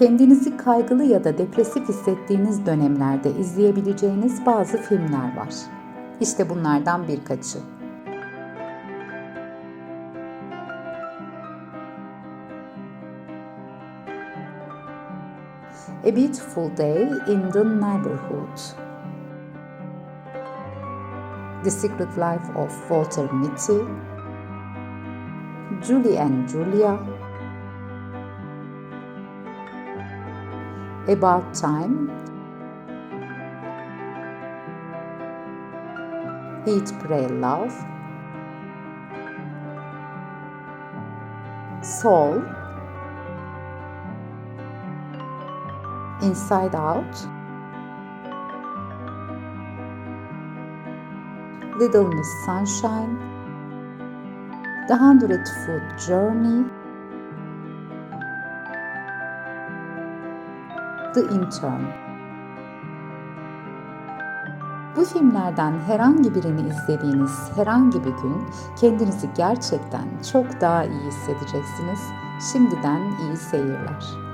Kendinizi kaygılı ya da depresif hissettiğiniz dönemlerde izleyebileceğiniz bazı filmler var. İşte bunlardan birkaçı. A Beautiful Day in the Neighborhood. The Secret Life of Walter Mitty. Julie and Julia. About Time. Eat, Pray, Love. Soul. Inside Out. Little Miss Sunshine. The Hundred Foot Journey. The Intern. Bu filmlerden herhangi birini izlediğiniz herhangi bir gün kendinizi gerçekten çok daha iyi hissedeceksiniz. Şimdiden iyi seyirler.